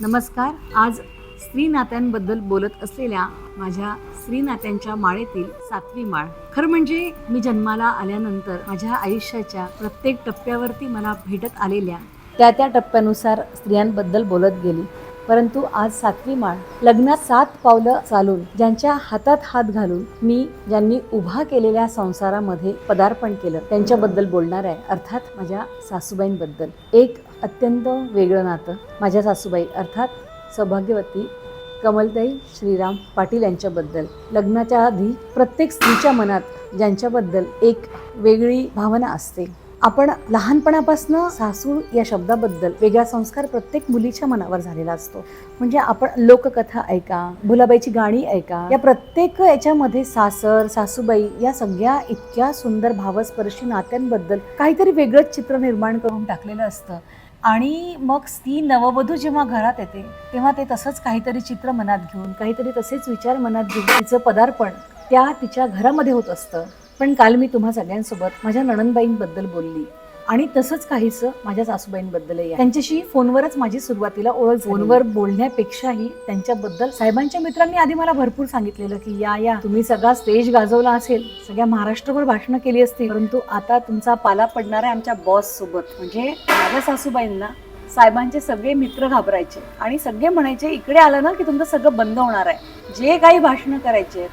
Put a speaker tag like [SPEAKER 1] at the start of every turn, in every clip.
[SPEAKER 1] नमस्कार. आज स्त्री नात्यांबद्दल बोलत असलेल्या माझ्या स्त्री नात्यांच्या माळेतील सातवी माळ. खरं म्हणजे मी जन्माला आल्यानंतर माझ्या आयुष्याच्या प्रत्येक टप्प्यावरती मला भेटत आलेल्या त्या त्या टप्प्यानुसार स्त्रियांबद्दल बोलत गेली. परंतु आज सातवी माळ. लग्नात सात पावलं चालून ज्यांच्या हातात हात घालून मी ज्यांनी उभा केलेल्या संसारामध्ये पदार्पण केलं त्यांच्याबद्दल बोलणार आहे. अर्थात माझ्या सासूबाईंबद्दल. एक अत्यंत वेगळं नातं. माझ्या सासूबाई अर्थात सौभाग्यवती कमलताई श्रीराम पाटील यांच्याबद्दल. लग्नाच्या आधी प्रत्येक स्त्रीच्या मनात ज्यांच्याबद्दल एक वेगळी भावना असते. आपण लहानपणापासून सासू या शब्दाबद्दल वेगळा संस्कार प्रत्येक मुलीच्या मनावर झालेला असतो. म्हणजे आपण लोककथा ऐका भुलाबाईची गाणी ऐका या प्रत्येक याच्यामध्ये सासर सासूबाई या सगळ्या इतक्या सुंदर भावस्पर्शी नात्यांबद्दल काहीतरी वेगळंच चित्र निर्माण करून टाकलेलं असतं. आणि मग ती नववधू जेव्हा घरात येते तेव्हा ते तसंच काहीतरी चित्र मनात घेऊन काहीतरी तसेच विचार मनात घेऊन तिचं पदार्पण त्या तिच्या घरामध्ये होत असतं. पण काल मी तुम्हा सगळ्यांसोबत माझ्या नणनबाईंबद्दल बोलली. आणि तसंच काहीसं माझ्या सासूबाईंबद्दलही आहे. त्यांच्याशी फोनवरच माझी सुरुवातीला ओळख फोनवर बोलण्यापेक्षाही त्यांच्याबद्दल साहेबांच्या मित्रांनी आधी मला भरपूर सांगितलेलं की या या तुम्ही सगळा स्टेज गाजवला असेल सगळ्या महाराष्ट्रभर भाषणं केली असतील परंतु आता तुमचा पाला पडणार आहे आमच्या बॉस सोबत. म्हणजे माझ्या सासूबाईंना साहेबांचे सगळे मित्र घाबरायचे आणि सगळे म्हणायचे इकडे आलं ना की तुमचं सगळं बंद होणार आहे. जे काही भाषणं करायचे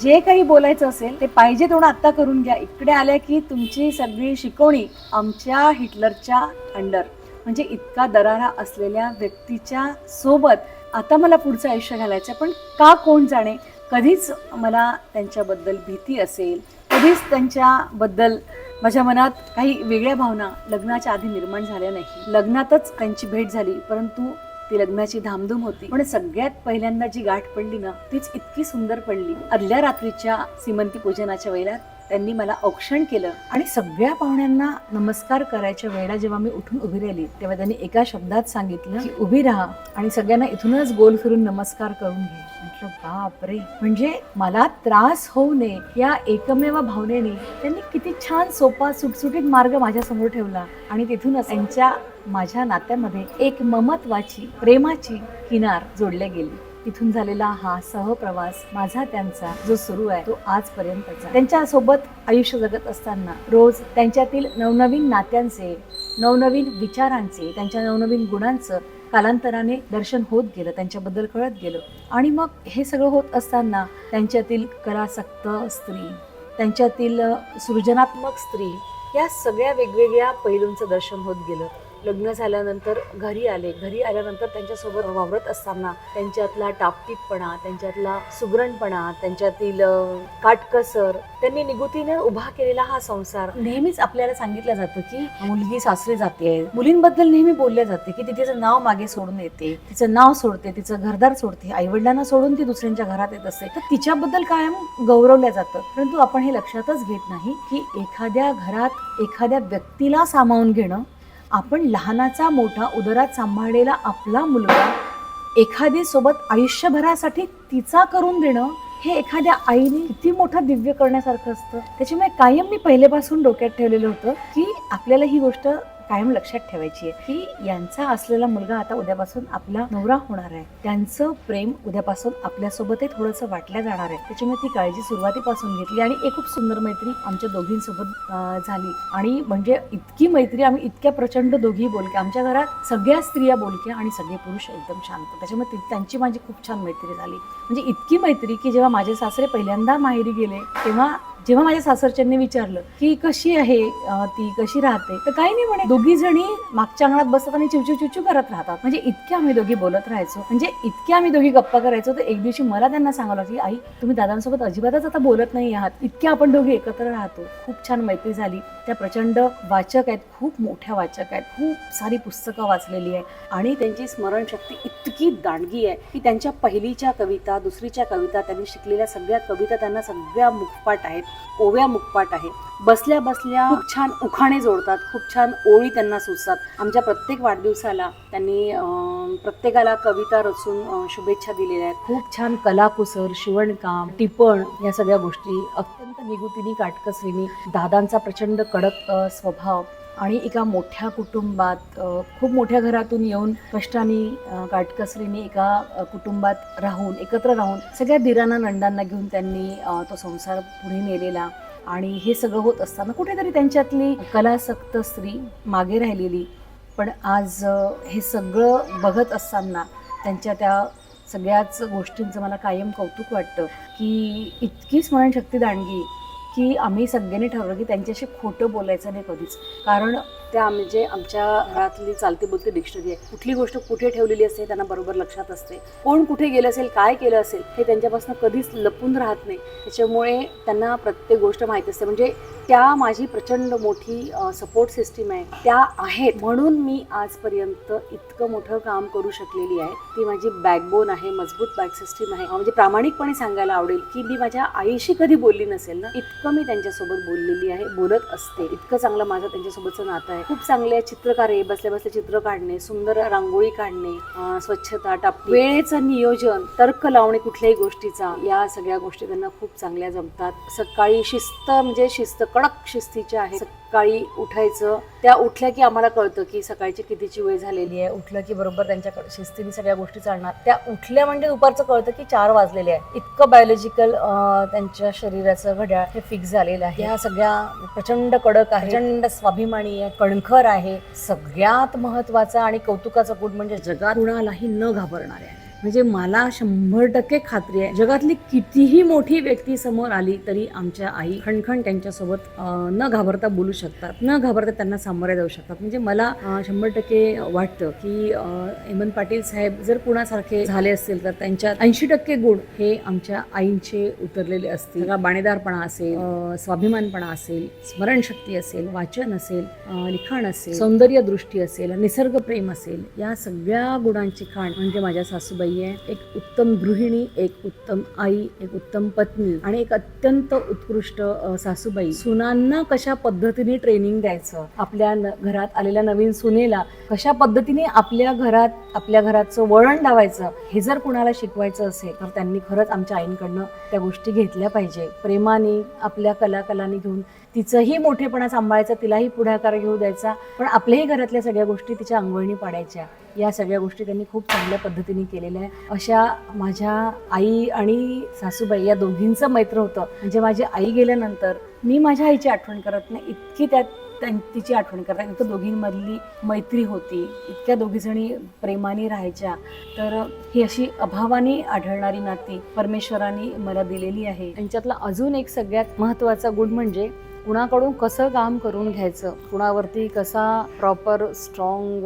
[SPEAKER 1] जे काही बोलायचं असेल ते पाहिजे तेवढं आत्ता करून घ्या. इकडे आल्या की तुमची सगळी शिकवणी आमच्या हिटलरच्या अंडर. म्हणजे इतका दरारा असलेल्या व्यक्तीच्या सोबत आता मला पुढचं आयुष्य घालायचं पण का कोण जाणे? कधीच मला त्यांच्याबद्दल भीती असेल. कधीच त्यांच्याबद्दल माझ्या मनात काही वेगळ्या भावना लग्नाच्या आधी निर्माण झाल्या नाही. लग्नातच त्यांची भेट झाली परंतु ती लग्नाची धामधूम होती. पण सगळ्यात पहिल्यांदा जी गाठ पडली ना तीच इतकी सुंदर पडली. आदल्या रात्रीच्या सीमंती पूजनाच्या वेळेला त्यांनी मला औक्षण केलं आणि सगळ्या पाहुण्यांना नमस्कार करायच्या वेळेला जेव्हा मी उठून उभी राहिली तेव्हा त्यांनी एका शब्दात सांगितलं की उभी राहा आणि सगळ्यांना इथूनच गोल फिरून नमस्कार करून घे. म्हटलं बाप रे! म्हणजे मला त्रास होऊ नये या एकमेव भावनेने त्यांनी किती छान सोपा सुटसुटीत मार्ग माझ्यासमोर ठेवला आणि तिथूनच त्यांच्या माझ्या नात्यामध्ये एक ममत्वाची प्रेमाची किनार जोडल्या गेली. तिथून झालेला हा सहप्रवास माझा त्यांचा जो सुरू आहे तो आजपर्यंतचा. त्यांच्यासोबत आयुष्य जगत असताना रोज त्यांच्यातील नवनवीन नात्यांचे नवनवीन विचारांचे त्यांच्या नवनवीन गुणांचं कालांतराने दर्शन होत गेलं त्यांच्याबद्दल कळत गेलं. आणि मग हे सगळं होत असताना त्यांच्यातील कलासक्त स्त्री त्यांच्यातील सृजनात्मक स्त्री या सगळ्या वेगवेगळ्या पैलूंचं दर्शन होत गेलं. लग्न झाल्यानंतर घरी आले. घरी आल्यानंतर त्यांच्यासोबत वावरत असताना त्यांच्यातला टापटीपणा त्यांच्यातला सुगरणपणा त्यांच्यातील काटकसर त्यांनी निगुतीने उभा केलेला हा संसार. नेहमीच आपल्याला सांगितलं जातं की मुलगी सासरे जाते. मुलींबद्दल नेहमी बोलल्या जाते की ती तिचं नाव मागे सोडून येते. तिचं नाव सोडते तिचं घरदार सोडते. आई वडिलांना सोडून ती दुसऱ्यांच्या घरात येत असते. तर तिच्याबद्दल कायम गौरवल्या जातं. परंतु आपण हे लक्षातच घेत नाही की एखाद्या घरात एखाद्या व्यक्तीला सामावून घेणं आपण लहानाचा मोठा उदरात सांभाळलेला आपला मुलगा एखादी सोबत आयुष्यभरासाठी तिचा करून देणं हे एखाद्या आईने किती मोठं दिव्य करण्यासारखं असतं. त्याच्यामुळे कायम मी पहिल्यापासून डोक्यात ठेवलेलं होतं की आपल्याला ही गोष्ट कायम लक्षात ठेवायची आहे की यांचा असलेला मुलगा आता उद्यापासून आपला नवरा होणार आहे. त्यांचं प्रेम उद्यापासून आपल्यासोबतही थोडंसं वाटल्या जाणार आहे. त्याच्यामुळे ती काळजी सुरुवातीपासून घेतली आणि एक खूप सुंदर मैत्री आमच्या दोघींसोबत झाली. आणि म्हणजे इतकी मैत्री आम्ही इतक्या प्रचंड दोघी बोलक्या आमच्या घरात सगळ्या स्त्रिया बोलक्या आणि सगळे पुरुष एकदम शांत. त्याच्यामुळे त्यांची माझी खूप छान मैत्री झाली. म्हणजे इतकी मैत्री की जेव्हा माझे सासरे पहिल्यांदा माहेरी गेले तेव्हा जेव्हा माझ्या सासरच्यांनी विचारलं की कशी आहे ती कशी राहते तर काही नाही म्हणे. दोघी जणी मागच्या अंगणात बसत आणि चिवचिव चिवचिव करत राहतात. म्हणजे इतके आम्ही दोघी बोलत राहायचो. म्हणजे इतके आम्ही दोघी गप्पा करायचो तर एक दिवशी मला त्यांना सांगावं लागलं की आई तुम्ही दादांसोबत अजिबातच आता बोलत नाही आहात. इतके आपण दोघी एकत्र राहतो. खूप छान मैत्री झाली. त्या प्रचंड वाचक आहेत. खूप मोठ्या वाचक आहेत. खूप सारी पुस्तकं वाचलेली आहे आणि त्यांची स्मरणशक्ती इतकी दांडगी आहे की त्यांच्या पहिलीच्या कविता दुसरीच्या कविता त्यांनी शिकलेल्या सगळ्या कविता त्यांना सगळ्या मुखपाट आहेत. ओव्या मुखपाट आहे. बसल्या बसल्या खूप छान उखाणे जोडतात खूप छान ओळी त्यांना सुचतात. आमच्या प्रत्येक वाढदिवसाला त्यांनी प्रत्येकाला कविता रचून शुभेच्छा दिलेल्या आहेत. खूप छान कलाकुसर शिवणकाम टिपण या सगळ्या गोष्टी अत्यंत निगुतीनी काटकसरीनी दादांचा प्रचंड कडक स्वभाव आणि एका मोठ्या कुटुंबात खूप मोठ्या घरातून येऊन कष्टाने काटकसरीने एका कुटुंबात राहून एकत्र राहून सगळ्या दिरांना नंदांना घेऊन त्यांनी तो संसार पुढे नेलेला. आणि हे सगळं होत असताना कुठेतरी त्यांच्यातली कलासक्त स्त्री मागे राहिलेली. पण आज हे सगळं बघत असताना त्यांच्या त्या सगळ्याच गोष्टींचं मला कायम कौतुक वाटतं की इतकी स्मरणशक्ती दांडगी की आम्ही सगळ्यांनी ठरवलं की त्यांच्याशी खोटं बोलायचं नाही कधीच. कारण त्या म्हणजे आमच्या घरातली चालती बोलती डिक्शनरी आहे. कुठली गोष्ट कुठे ठेवलेली असते त्यांना बरोबर लक्षात असते. कोण कुठे गेलं असेल काय केलं असेल हे त्यांच्यापासून कधीच लपून राहत नाही. त्याच्यामुळे त्यांना प्रत्येक गोष्ट माहिती असते. म्हणजे त्या माझी प्रचंड मोठी सपोर्ट सिस्टीम आहे. त्या आहेत. म्हणून मी आजपर्यंत इतकं मोठं काम करू शकलेली आहे. ती माझी बॅकबोन आहे मजबूत बॅक सिस्टीम आहे. म्हणजे प्रामाणिकपणे सांगायला आवडेल की मी माझ्या आईशी कधी बोलली नसेल ना इतकं मी त्यांच्यासोबत बोललेली आहे बोलत असते. इतकं चांगलं माझं त्यांच्यासोबतचं नातं आहे. खूप चांगले चित्रकार आहे बसल्या बसल्या चित्र काढणे सुंदर रांगोळी काढणे स्वच्छता टाप वेळेचं नियोजन तर्क लावणे कुठल्याही गोष्टीचा या सगळ्या गोष्टी त्यांना खूप चांगल्या जमतात. सकाळी शिस्त म्हणजे शिस्त कडक शिस्तीच्या आहे. सकाळी उठायचं. त्या उठल्या की आम्हाला कळतं की सकाळची कितीची वेळ झालेली आहे. उठलं की बरोबर त्यांच्याकडे शिस्तीने सगळ्या गोष्टी चालणार. त्या उठल्या म्हणजे दुपारचं कळतं की चार वाजलेले आहे इतकं बायोलॉजिकल त्यांच्या शरीराचं घड्याळ हे फिक्स झालेलं आहे. ह्या सगळ्या प्रचंड कडक आहे प्रचंड स्वाभिमानी आहे कणखर आहे. सगळ्यात महत्त्वाचा आणि कौतुकाचा गुण म्हणजे जगात कुणालाही न घाबरणार आहे म्हणजे मला शंभर टक्के खात्री आहे. जगातली कितीही मोठी व्यक्ती समोर आली तरी आमच्या आई खणखण त्यांच्यासोबत न घाबरता बोलू शकतात न घाबरता त्यांना सामोरे जाऊ शकतात. म्हणजे मला शंभर टक्के वाटतं की हेमंत पाटील साहेब जर कुणासारखे झाले असतील तर त्यांच्यात ऐंशी टक्के गुण हे आमच्या आईंचे उतरलेले असतील. बाणेदारपणा असेल स्वाभिमानपणा असेल स्मरणशक्ती असेल वाचन असेल लिखाण असेल सौंदर्य दृष्टी असेल निसर्ग प्रेम असेल या सगळ्या गुणांची खाण म्हणजे माझ्या सासूबाई आहे एक उत्तम गृहिणी एक उत्तम आई एक उत्तम पत्नी आणि एक अत्यंत उत्कृष्ट सासूबाई. सुनांना कशा पद्धतीने ट्रेनिंग द्यायचं? आपल्या घरात आलेल्या नवीन सुनेला कशा पद्धतीने आपल्या घरात आपल्या घराचं वळण लावायचं? हे जर कुणाला शिकवायचं असेल तर त्यांनी खरंच आमच्या आईंकडनं त्या गोष्टी घेतल्या पाहिजे. प्रेमाने आपल्या कलाकलांनी घेऊन तिचंही मोठेपणा सांभाळायचा तिलाही पुढाकार घेऊ द्यायचा पण आपल्याही घरातल्या सगळ्या गोष्टी तिच्या अंगवळणी पाडायच्या. या सगळ्या गोष्टी त्यांनी खूप चांगल्या पद्धतीने केलेल्या आहे अशा माझ्या आई आणि सासूबाई या दोघींचं मैत्र होतं. म्हणजे माझी आई गेल्यानंतर मी माझ्या आईची आठवण करत नाही. इतकी त्यात त्यां- तिची आठवण करतात इतकं दोघींमधली मैत्री होती. इतक्या दोघीजणी प्रेमाने राहायच्या. तर ही अशी अभावाने आढळणारी नाती परमेश्वराने मला दिलेली आहे. त्यांच्यातला अजून एक सगळ्यात महत्त्वाचा गुण म्हणजे कुणाकडून कसं काम करून घ्यायचं? कुणावरती कसा प्रॉपर स्ट्रॉंग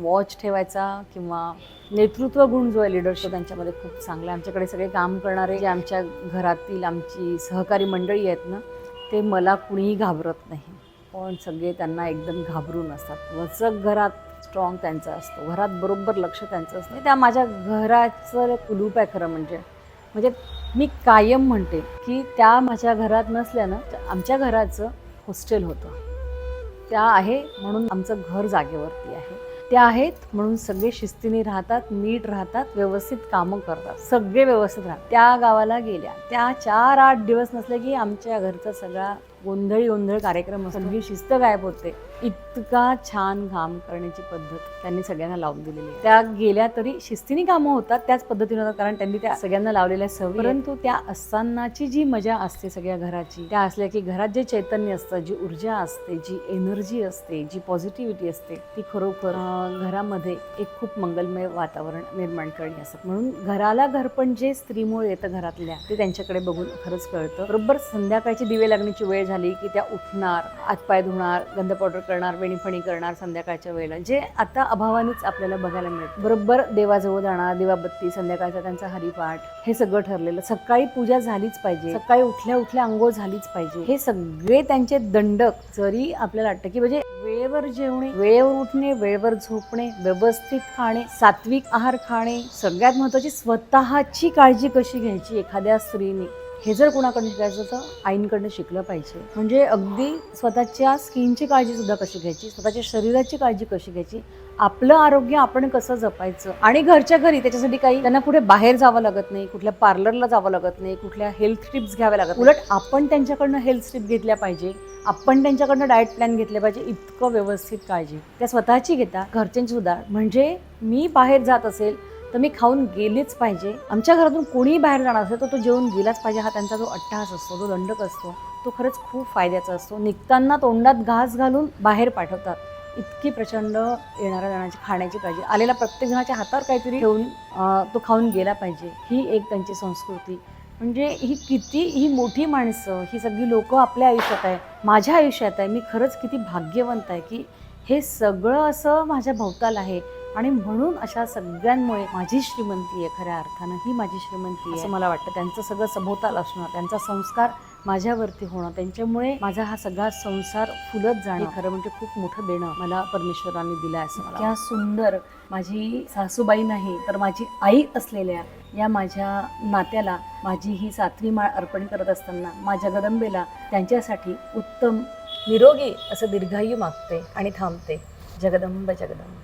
[SPEAKER 1] वॉच ठेवायचा किंवा नेतृत्व गुण जो आहे लिडरशिप त्यांच्यामध्ये खूप चांगला आहे. आमच्याकडे सगळे काम करणारे जे आमच्या घरातील आमची सहकारी मंडळी आहेत ना ते मला कुणीही घाबरत नाही. पण सगळे त्यांना एकदम घाबरून असतात. वचक घरात स्ट्रॉंग त्यांचा असतो. घरात बरोबर लक्ष त्यांचं असतं. त्या माझ्या घराचं कुलूप आहे खरं म्हणजे. म्हणजे मी कायम म्हणते की त्या माझ्या घरात नसल्यानं आमच्या घराचं हॉस्टेल होतं. त्या आहे म्हणून आमचं घर जागेवरती आहे. त्या आहेत म्हणून सगळे शिस्तीने राहतात नीट राहतात व्यवस्थित कामं करतात. सगळे व्यवस्थित राहतात. त्या गावाला गेल्या. त्या चार आठ दिवस नसले की आमच्या घरचा सगळा गोंधळी गोंधळ कार्यक्रम असतो. ही शिस्त गायब होते. इतका छान काम करण्याची पद्धत त्यांनी सगळ्यांना लावून दिलेली आहे. त्या गेल्या तरी शिस्तीने कामं होतात त्याच पद्धतीने होतात. कारण त्यांनी त्या सगळ्यांना लावलेल्या सवयी परंतु त्या असतानाची जी मजा असते सगळ्या घराची त्या असल्या की घरात जे चैतन्य असतं जी ऊर्जा असते जी एनर्जी असते जी पॉझिटिव्हिटी असते ती खरोखर घरामध्ये एक खूप मंगलमय वातावरण निर्माण करणे असतं. म्हणून घराला घरपण जे स्त्रीमुळे येतं घरातल्या ते त्यांच्याकडे बघून खरंच कळतं. बरोबर संध्याकाळची दिवे लागण्याची वेळ झाली की त्या उठणार हातपाय धुणार गंध पावडर करणार वेणीफणी करणार संध्याकाळच्या वेळेला जे आता अभावानेच आपल्याला बघायला मिळतं. बरोबर देवाजवळ जाणार देवाबत्ती संध्याकाळचा त्यांचा हरिपाठ हे सगळं ठरलेलं. सकाळी पूजा झालीच पाहिजे. सकाळी उठल्या उठल्या आंघोळ झालीच पाहिजे. हे सगळे त्यांचे दंडक जरी आपल्याला वाटतं की म्हणजे वेळेवर जेवणे वेळेवर उठणे वेळेवर झोपणे व्यवस्थित खाणे सात्विक आहार खाणे सगळ्यात महत्वाची स्वतःची काळजी कशी घ्यायची एखाद्या स्त्रीने? हे जर कोणाकडनं शिकायचं तर आईंकडनं शिकलं पाहिजे. म्हणजे अगदी स्वतःच्या स्किनची काळजीसुद्धा कशी घ्यायची स्वतःच्या शरीराची काळजी कशी घ्यायची आपलं आरोग्य आपण कसं जपायचं आणि घरच्या घरी त्याच्यासाठी काही त्यांना कुठे बाहेर जावं लागत नाही कुठल्या पार्लरला जावं लागत नाही कुठल्या हेल्थ टिप्स घ्याव्या लागत उलट आपण त्यांच्याकडनं हेल्थ टिप घेतल्या पाहिजे आपण त्यांच्याकडनं डाएट प्लॅन घेतले पाहिजे इतकं व्यवस्थित काळजी. त्या स्वतःची घेता घरच्यांची सुद्धा. म्हणजे मी बाहेर जात असेल तर मी खाऊन गेलीच पाहिजे. आमच्या घरातून कोणीही बाहेर जाणार असेल तर तो जेवून गेलाच पाहिजे. हा त्यांचा जो अट्टहास असतो जो दंडक असतो तो खरंच खूप फायद्याचा असतो. निघताना तोंडात घास घालून बाहेर पाठवतात. इतकी प्रचंड येणाऱ्या जणांची खाण्याची काळजी. आलेल्या प्रत्येक जणाच्या हातावर काहीतरी ठेवून तो खाऊन गेला पाहिजे. ही एक त्यांची संस्कृती. म्हणजे ही किती ही मोठी माणसं ही सगळी लोकं आपल्या आयुष्यात आहे माझ्या आयुष्यात आहे. मी खरंच किती भाग्यवंत आहे की हे सगळं असं माझ्या भोवताल आहे. आणि म्हणून अशा सगळ्यांमुळे माझी श्रीमंती आहे खऱ्या अर्थानं. ही माझी श्रीमंती आहे. असं मला वाटतं. त्यांचं सगळं सभोवताल असणं त्यांचा संस्कार माझ्यावरती होणं त्यांच्यामुळे माझा हा सगळा संसार फुलत जाणं खरं म्हणजे खूप मोठं देणं मला परमेश्वराने दिलं आहे असं मला त्या सुंदर माझी सासूबाई नाही तर माझी आई असलेल्या या माझ्या नात्याला माझी ही सातवी माळ अर्पण करत असताना माझ्या जगदंबेला त्यांच्यासाठी उत्तम निरोगी असं दीर्घायू मागते आणि थांबते. जगदंब जगदंब.